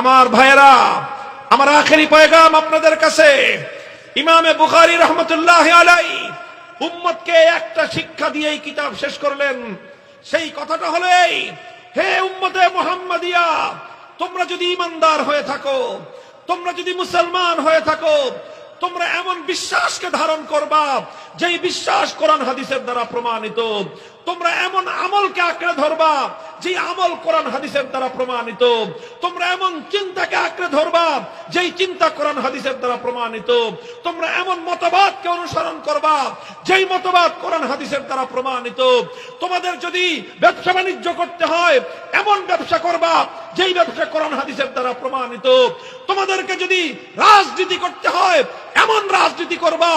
আমার ভাইয়েরা, আমার আখেরি পয়গাম আপনাদের কাছে, ইমামে বুখারি রহমতুল্লাহ আলাই উম্মতকে একটা শিক্ষা দিয়ে এই কিতাব শেষ করলেন। সেই কথাটা হলো এই, হে উম্মতে মোহাম্মদিয়া, তোমরা যদি ইমানদার হয়ে থাকো, তোমরা যদি মুসলমান হয়ে থাকো তোমরা এমন বিশ্বাসকে ধারণ করবা, যেই বিশ্বাস কোরআন হাদিসের দ্বারা প্রমাণিত। তোমরা এমন আমলকে আঁকড়ে ধরবা যে আমল কোরআন হাদিসের দ্বারা প্রমাণিত। তোমরা এমন চিন্তাকে আঁকড়ে ধরবা, যেই চিন্তা কোরআন হাদিসের দ্বারা প্রমাণিত। তোমরা এমন মতবাদকে অনুসরণ করবা, যেই মতবাদ কোরআন হাদিসের দ্বারা প্রমাণিত। তোমাদের যদি ব্যবসা বাণিজ্য করতে হয়, এমন ব্যবসা করবা, যেই ব্যবসা কোরআন হাদিসের দ্বারা প্রমাণিত। তোমাদেরকে যদি রাজনীতি করতে হয় এমন রাজনীতি করবা,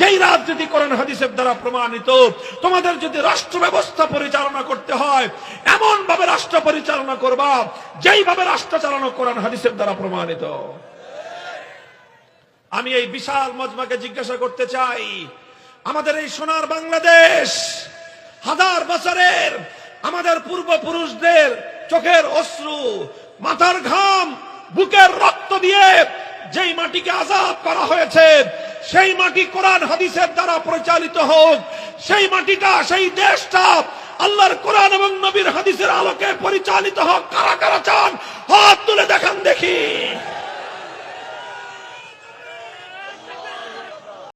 যেই রাজনীতি করেন হাদিসের দ্বারা প্রমাণিত। তোমাদের যদি রাষ্ট্র ব্যবস্থা পরিচালনা করতে হয় এমন ভাবে রাষ্ট্র পরিচালনা করবা, যেইভাবে রাষ্ট্র চালানো করেন হাদিসের দ্বারা প্রমাণিত। আমি এই বিশাল মজমাকে জিজ্ঞাসা করতে চাই, আমাদের এই সোনার বাংলাদেশ হাজার বছরের আমাদের পূর্বপুরুষদের চোখের অশ্রু, মাথার ঘাম, বুকের রক্ত দিয়ে যেই মাটিকে আজাদ করা হয়েছে, সেই মাটি কোরআন হাদিসের দ্বারা পরিচালিত হোক, সেই মাটিটা, সেই দেশটা আল্লাহর কোরআন এবং নবীর হাদিসের আলোকে পরিচালিত হোক। কারা কারা চান? হাত তুলে দেখান দেখি।